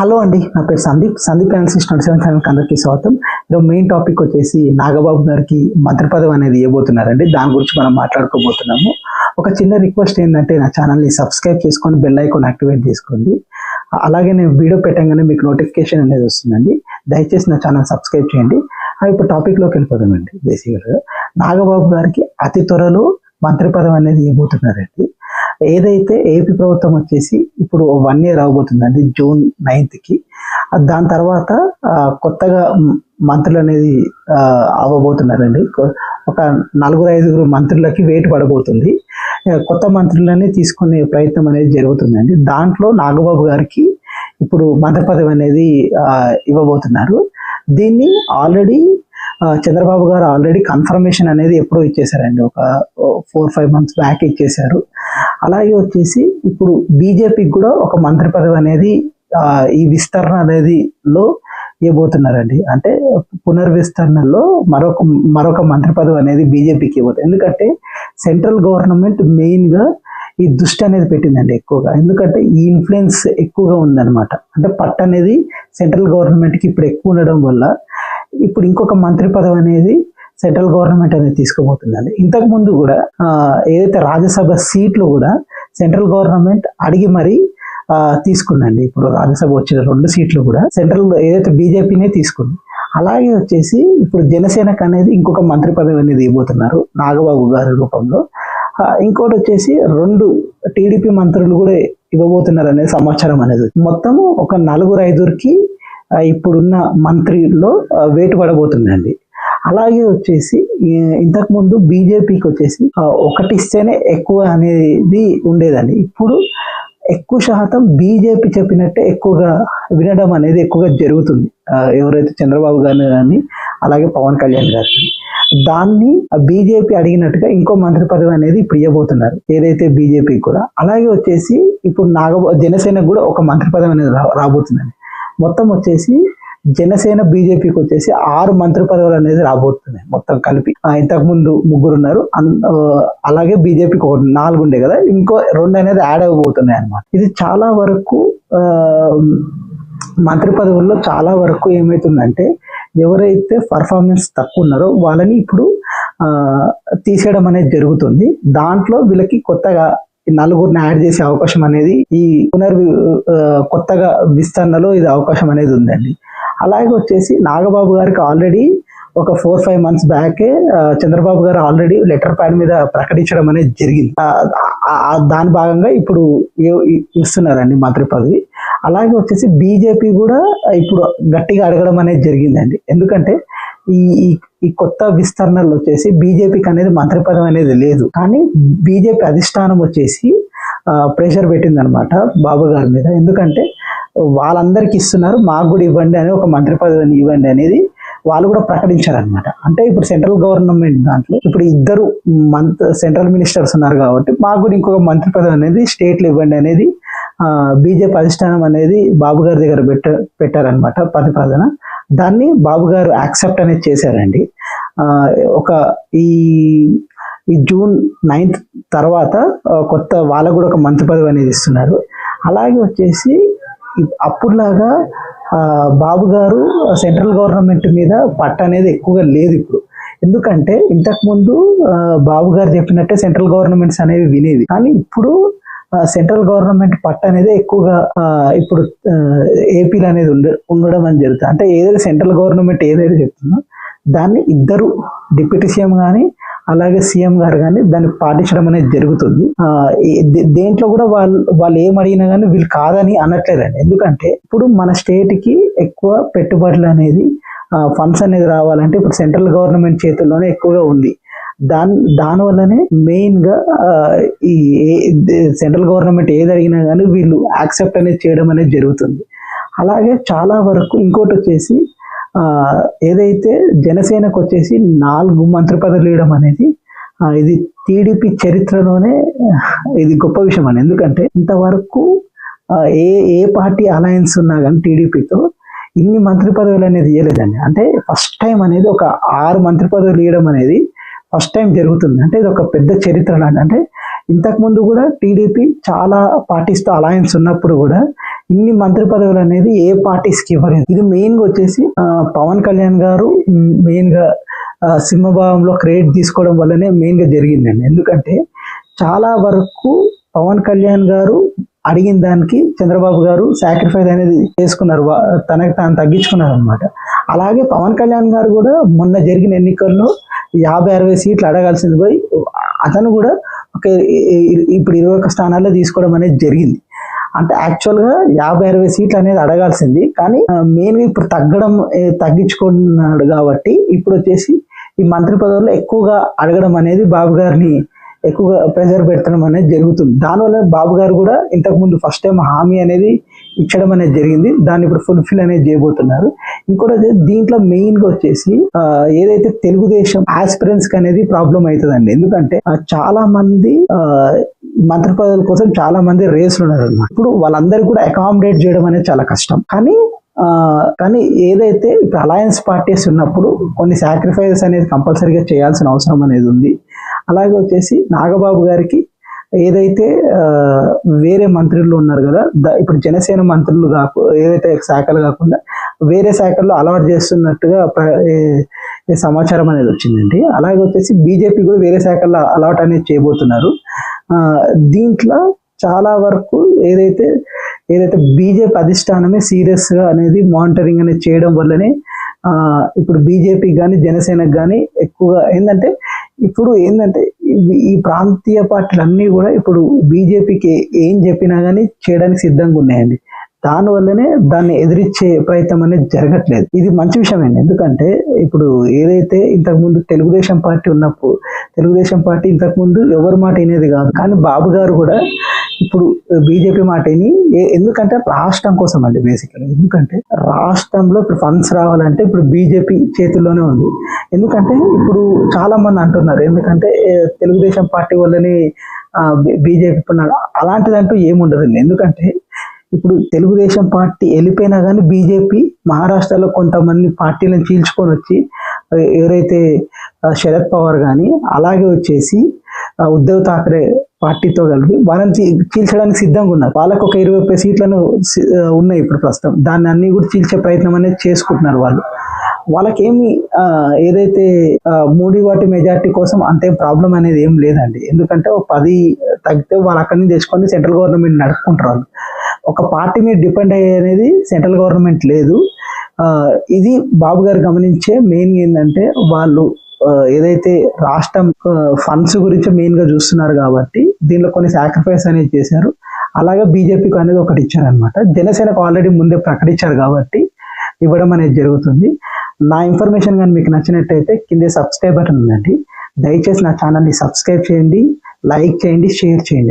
Hello అండి నా పేరు Sandeep. Sandeep analysis twenty seven ఛానల్కి అందరికీ స్వాగతం. ఈరోజు మెయిన్ టాపిక్ వచ్చేసి నాగబాబు గారికి మంత్రిపదవి అనేది ఇవ్వబోతున్నారండి. దాని గురించి మనం మాట్లాడుకోబోతున్నాము. ఒక చిన్న రిక్వెస్ట్ ఏంటంటే నా ఛానల్ని సబ్స్క్రైబ్ చేసుకొని బెల్ ఐకాన్ యాక్టివేట్ చేసుకోండి. అలాగే నేను వీడియో పెట్టగానే మీకు నోటిఫికేషన్ అనేది వస్తుందండి. దయచేసి నా ఛానల్ సబ్స్క్రైబ్ చేయండి. ఇప్పుడు టాపిక్లోకి వెళ్ళిపోదామండి. బేసిక్గా నాగబాబు గారికి అతి త్వరలో మంత్రి పదవి అనేది ఇవ్వబోతున్నారండి. ఏదైతే ఏపీ ప్రభుత్వం వచ్చేసి ఇప్పుడు వన్ ఇయర్ అవబోతుందండి జూన్ నైన్త్కి దాని తర్వాత కొత్తగా మంత్రులు అనేది అవ్వబోతున్నారండి. ఒక నలుగురు ఐదుగురు మంత్రులకి వేటు పడబోతుంది. కొత్త మంత్రులని తీసుకునే ప్రయత్నం అనేది జరుగుతుందండి. దాంట్లో నాగబాబు గారికి ఇప్పుడు మంత్రి పదవి అనేది ఇవ్వబోతున్నారు. దీన్ని ఆల్రెడీ చంద్రబాబు గారు ఆల్రెడీ కన్ఫర్మేషన్ అనేది ఎప్పుడో ఇచ్చేశారండి. ఒక ఫోర్ ఫైవ్ మంత్స్ బ్యాక్ ఇచ్చేశారు. అలాగే వచ్చేసి ఇప్పుడు బీజేపీకి కూడా ఒక మంత్రి పదవి అనేది ఈ విస్తరణ అనేది లో ఇవ్వబోతున్నారండి. అంటే పునర్విస్తరణలో మరొక మరొక మంత్రి పదవి అనేది బీజేపీకి ఇవ్వదు ఎందుకంటే సెంట్రల్ గవర్నమెంట్ మెయిన్గా ఈ దృష్టి అనేది పెట్టిందండి ఎక్కువగా. ఎందుకంటే ఈ ఇన్ఫ్లుయెన్స్ ఎక్కువగా ఉందన్నమాట. అంటే పట్టు అనేది సెంట్రల్ గవర్నమెంట్కి ఇప్పుడు ఎక్కువ ఉండడం వల్ల ఇప్పుడు ఇంకొక మంత్రి పదవి అనేది సెంట్రల్ గవర్నమెంట్ అనేది తీసుకోబోతుందండి ఇంతకు ముందు కూడా ఏదైతే రాజ్యసభ సీట్లు కూడా సెంట్రల్ గవర్నమెంట్ అడిగి మరీ తీసుకుందండి. ఇప్పుడు రాజ్యసభ వచ్చిన రెండు సీట్లు కూడా సెంట్రల్ ఏదైతే బీజేపీనే తీసుకుంది. అలాగే వచ్చేసి ఇప్పుడు జనసేనకు అనేది ఇంకొక మంత్రి పదవి అనేది ఇవ్వబోతున్నారు నాగబాబు గారి రూపంలో. ఇంకోటి వచ్చేసి రెండు టీడీపీ మంత్రులు కూడా ఇవ్వబోతున్నారు అనేది సమాచారం అనేది మొత్తము ఒక నలుగురు ఐదుగురికి ఇప్పుడున్న మంత్రిలో వేటు పడబోతుందండి. అలాగే వచ్చేసి ఇంతకుముందు బీజేపీకి వచ్చేసి ఒకటిస్తేనే ఒకటి ఇస్తేనే ఎక్కువ అనేది ఉండేదండి. ఇప్పుడు ఎక్కువ శాతం బీజేపీ చెప్పినట్టే ఎక్కువగా వినడం అనేది ఎక్కువగా జరుగుతుంది. ఎవరైతే చంద్రబాబు గారిని కానీ అలాగే పవన్ కళ్యాణ్ గారిని. దాన్ని బీజేపీ అడిగినట్టుగా ఇంకో మంత్రి పదవి అనేది ఇప్పుడు ఇవ్వబోతున్నారు ఏదైతే బీజేపీ కూడా. అలాగే వచ్చేసి ఇప్పుడు నాగ జనసేనకు కూడా ఒక మంత్రి పదవి అనేది రా- రాబోతుందండి. మొత్తం వచ్చేసి జనసేన బీజేపీకి వచ్చేసి ఆరు మంత్రి పదవులు అనేది రాబోతున్నాయి మొత్తం కలిపి. ఇంతకు ముందు ముగ్గురు ఉన్నారు. అలాగే బీజేపీకి ఒక నాలుగు ఉండే కదా ఇంకో రెండు అనేది యాడ్ అవ్వబోతున్నాయి అన్నమాట. ఇది చాలా వరకు మంత్రి పదవుల్లో చాలా వరకు ఏమవుతుందంటే ఎవరైతే పర్ఫార్మెన్స్ తక్కువ ఉన్నారో వాళ్ళని ఇప్పుడు తీసేయడం అనేది జరుగుతుంది. దాంట్లో వీళ్ళకి కొత్తగా నలుగురిని యాడ్ చేసే అవకాశం అనేది ఈ పునర్ కొత్తగా విస్తరణలో ఇది అవకాశం అనేది ఉందండి. అలాగే వచ్చేసి నాగబాబు గారికి ఆల్రెడీ ఒక ఫోర్ ఫైవ్ మంత్స్ బ్యాకే చంద్రబాబు గారు ఆల్రెడీ లెటర్ ప్యాడ్ మీద ప్రకటించడం అనేది జరిగింది. దాని భాగంగా ఇప్పుడు ఇస్తున్నారండి మంత్రి పదవి. అలాగే వచ్చేసి బీజేపీ కూడా ఇప్పుడు గట్టిగా అడగడం అనేది జరిగిందండి. ఎందుకంటే ఈ ఈ- కొత్త విస్తరణలు వచ్చేసి బీజేపీకి అనేది మంత్రి పదవి అనేది లేదు. కానీ బీజేపీ అధిష్టానం వచ్చేసి ప్రెషర్ పెట్టింది అనమాట బాబు గారి మీద. ఎందుకంటే వాళ్ళందరికీ ఇస్తున్నారు మాకు కూడా ఇవ్వండి అని ఒక మంత్రి పదవిని ఇవ్వండి అనేది వాళ్ళు కూడా ప్రకటించారనమాట అంటే ఇప్పుడు సెంట్రల్ గవర్నమెంట్ దాంట్లో ఇప్పుడు ఇద్దరు మంత్ సెంట్రల్ మినిస్టర్స్ ఉన్నారు కాబట్టి మాకు కూడా ఇంకొక మంత్రి పదవి అనేది స్టేట్లు ఇవ్వండి అనేది బీజేపీ అధిష్టానం అనేది బాబు గారి దగ్గర పెట్ట పెట్టారనమాట ప్రతిపాదన. దాన్ని బాబు గారు యాక్సెప్ట్ అనేది చేశారండి. ఒక ఈ ఈ జూన్ నైన్త్ తర్వాత కొత్త వాళ్ళకు కూడా ఒక మంత్రి పదవి అనేది ఇస్తున్నారు. అలాగే వచ్చేసి అప్పుడులాగా బాబు గారు సెంట్రల్ గవర్నమెంట్ మీద పట్టు అనేది ఎక్కువగా లేదు ఇప్పుడు. ఎందుకంటే ఇంతకుముందు బాబు గారు చెప్పినట్టే సెంట్రల్ గవర్నమెంట్స్ అనేవి వినేది కానీ ఇప్పుడు సెంట్రల్ గవర్నమెంట్ పట్టు అనేది ఎక్కువగా ఇప్పుడు ఏపీలో అనేది ఉండ ఉండడం అని జరుగుతుంది. అంటే ఏదైతే సెంట్రల్ గవర్నమెంట్ ఏదైతే చెప్తుందో దాన్ని ఇద్దరు డిప్యూటీ సీఎం కానీ అలాగే సీఎం గారు కానీ దాన్ని పాటించడం అనేది జరుగుతుంది. దేంట్లో కూడా వాళ్ళు వాళ్ళు ఏం అడిగినా కానీ వీళ్ళు కాదని అనట్లేదండి. ఎందుకంటే ఇప్పుడు మన స్టేట్కి ఎక్కువ పెట్టుబడులు అనేది ఫండ్స్ అనేది రావాలంటే ఇప్పుడు సెంట్రల్ గవర్నమెంట్ చేతుల్లోనే ఎక్కువగా ఉంది. దాని దానివల్లనే మెయిన్గా ఈ సెంట్రల్ గవర్నమెంట్ ఏది అడిగినా కానీ వీళ్ళు యాక్సెప్ట్ అనేది చేయడం అనేది జరుగుతుంది. అలాగే చాలా వరకు ఇంకోటి వచ్చేసి ఏదైతే జనసేనకు వచ్చేసి నాలుగు మంత్రి పదవులు ఇవ్వడం అనేది ఇది టీడీపీ చరిత్రలోనే ఇది గొప్ప విషయం అని ఎందుకంటే ఇంతవరకు ఏ ఏ పార్టీ అలయన్స్ ఉన్నా కానీ టీడీపీతో ఇన్ని మంత్రి పదవులు అనేది ఇవ్వలేదండి. అంటే ఫస్ట్ టైం అనేది ఒక ఆరు మంత్రి పదవులు ఇవ్వడం అనేది ఫస్ట్ టైం జరుగుతుంది. అంటే ఇది ఒక పెద్ద చరిత్ర లాంటి అంటే ఇంతకు ముందు కూడా టీడీపీ చాలా పార్టీస్తో అలయన్స్ ఉన్నప్పుడు కూడా ఇన్ని మంత్రి పదవులు అనేది ఏ పార్టీస్కి ఇవ్వలేదు. ఇది మెయిన్గా వచ్చేసి పవన్ కళ్యాణ్ గారు మెయిన్గా సింహభావంలో క్రెడిట్ తీసుకోవడం వల్లనే మెయిన్గా జరిగిందండి. ఎందుకంటే చాలా వరకు పవన్ కళ్యాణ్ గారు అడిగిన దానికి చంద్రబాబు గారు సాక్రిఫైస్ అనేది చేసుకున్నారు. తనకి తాను తగ్గించుకున్నారు అనమాట అలాగే పవన్ కళ్యాణ్ గారు కూడా మొన్న జరిగిన ఎన్నికల్లో యాభై అరవై సీట్లు అడగాల్సింది పోయి అతను కూడా ఒక ఇప్పుడు ఇరవై ఒక్క స్థానాల్లో తీసుకోవడం అనేది జరిగింది. అంటే యాక్చువల్గా యాభై అరవై సీట్లు అనేది అడగాల్సింది. కానీ మెయిన్గా ఇప్పుడు తగ్గడం తగ్గించుకున్నాడు కాబట్టి ఇప్పుడు వచ్చేసి ఈ మంత్రి పదవుల్లో ఎక్కువగా అడగడం అనేది బాబు గారిని ఎక్కువగా ప్రెజర్ పెట్టడం అనేది జరుగుతుంది. దానివల్ల బాబు గారు కూడా ఇంతకు ముందు ఫస్ట్ టైం హామీ అనేది ఇచ్చడం అనేది జరిగింది. దాన్ని ఇప్పుడు ఫుల్ఫిల్ అనేది చేయబోతున్నారు. ఇంకోటి దీంట్లో మెయిన్గా వచ్చేసి ఏదైతే తెలుగుదేశం ఆస్పిరెన్స్కి అనేది ప్రాబ్లం అవుతుందండి. ఎందుకంటే చాలా మంది మంత్రి పదవుల కోసం చాలా మంది రేసులు ఉన్నారు అన్నమాట ఇప్పుడు వాళ్ళందరికీ కూడా అకామిడేట్ చేయడం అనేది చాలా కష్టం. కానీ కానీ ఏదైతే ఇప్పుడు అలయన్స్ పార్టీస్ ఉన్నప్పుడు కొన్ని సాక్రిఫైసెస్ అనేది కంపల్సరీగా చేయాల్సిన అవసరం అనేది ఉంది. అలాగే వచ్చేసి నాగబాబు గారికి ఏదైతే వేరే మంత్రులు ఉన్నారు కదా ఇప్పుడు జనసేన మంత్రులు కాకు ఏదైతే శాఖలు కాకుండా వేరే శాఖల్లో అలవాటు చేస్తున్నట్టుగా ప్ర- సమాచారం అనేది వచ్చిందండి. అలాగే వచ్చేసి బీజేపీ కూడా వేరే శాఖల్లో అలవాటు అనేది చేయబోతున్నారు. దీంట్లో చాలా వరకు ఏదైతే ఏదైతే బీజేపీ అధిష్టానమే సీరియస్గా అనేది మానిటరింగ్ అనేది చేయడం వల్లనే ఇప్పుడు బీజేపీ కానీ జనసేనకు కానీ ఎక్కువగా ఏంటంటే ఇప్పుడు ఏంటంటే ఈ ప్రాంతీయ పార్టీలు అన్నీ కూడా ఇప్పుడు బీజేపీకి ఏం చెప్పినా కానీ చేయడానికి సిద్ధంగా ఉన్నాయండి. దానివల్లనే దాన్ని ఎదిరించే ప్రయత్నం అనేది జరగట్లేదు. ఇది మంచి విషయం అండి. ఎందుకంటే ఇప్పుడు ఏదైతే ఇంతకు ముందు తెలుగుదేశం పార్టీ ఉన్నప్పుడు తెలుగుదేశం పార్టీ ఇంతకు ముందు ఎవరి మాట అనేది కాదు. కానీ బాబు గారు కూడా ఇప్పుడు బీజేపీ మాట ఎందుకంటే రాష్ట్రం కోసం అండి బేసికల్ ఎందుకంటే రాష్ట్రంలో ఇప్పుడు ఫండ్స్ రావాలంటే ఇప్పుడు బీజేపీ చేతుల్లోనే ఉంది. ఎందుకంటే ఇప్పుడు చాలా మంది అంటున్నారు ఎందుకంటే తెలుగుదేశం పార్టీ వల్లనే బీజేపీ ఉన్నాడు అలాంటిదంటూ ఏముండదండి. ఎందుకంటే ఇప్పుడు తెలుగుదేశం పార్టీ వెళ్ళిపోయినా కానీ బీజేపీ మహారాష్ట్రలో కొంతమంది పార్టీలను చీల్చుకొని వచ్చి ఎవరైతే శరద్ పవార్ కానీ అలాగే వచ్చేసి ఉద్దవ్ ఉద్ధవ్ పార్టీతో కలిపి వాళ్ళని చీల్చడానికి సిద్ధంగా ఉన్నారు. వాళ్ళకు ఒక ఇరవై ముప్పై సీట్లను ఉన్నాయి ఇప్పుడు ప్రస్తుతం. దాన్ని అన్ని కూడా చీల్చే ప్రయత్నం అనేది చేసుకుంటున్నారు వాళ్ళు. వాళ్ళకేమి ఏదైతే ఆ, మూడి వాటి మెజార్టీ కోసం అంతే ప్రాబ్లం అనేది ఏం లేదండి. ఎందుకంటే ఒక పది తగ్గితే వాళ్ళు అక్కడి నుంచి తెచ్చుకొని సెంట్రల్ గవర్నమెంట్ నడుపుకుంటారు వాళ్ళు. ఒక పార్టీ మీద డిపెండ్ అయ్యే అనేది సెంట్రల్ గవర్నమెంట్ లేదు. ఇది బాబు గారు గమనించే మెయిన్ ఏంటంటే వాళ్ళు ఏదైతే రాష్ట్రం ఫండ్స్ గురించి మెయిన్గా చూస్తున్నారు కాబట్టి దీనిలో కొన్ని సాక్రిఫైస్ అనేది చేశారు. అలాగే బీజేపీకి అనేది ఒకటి ఇచ్చారనమాట జనసేనకు ఆల్రెడీ ముందే ప్రకటించారు కాబట్టి ఇవ్వడం అనేది జరుగుతుంది. నా ఇన్ఫర్మేషన్ కానీ మీకు నచ్చినట్టయితే కింద సబ్స్క్రైబ్ బటన్ ఉందండి. దయచేసి నా ఛానల్ని సబ్స్క్రైబ్ చేయండి లైక్ చేయండి షేర్ చేయండి.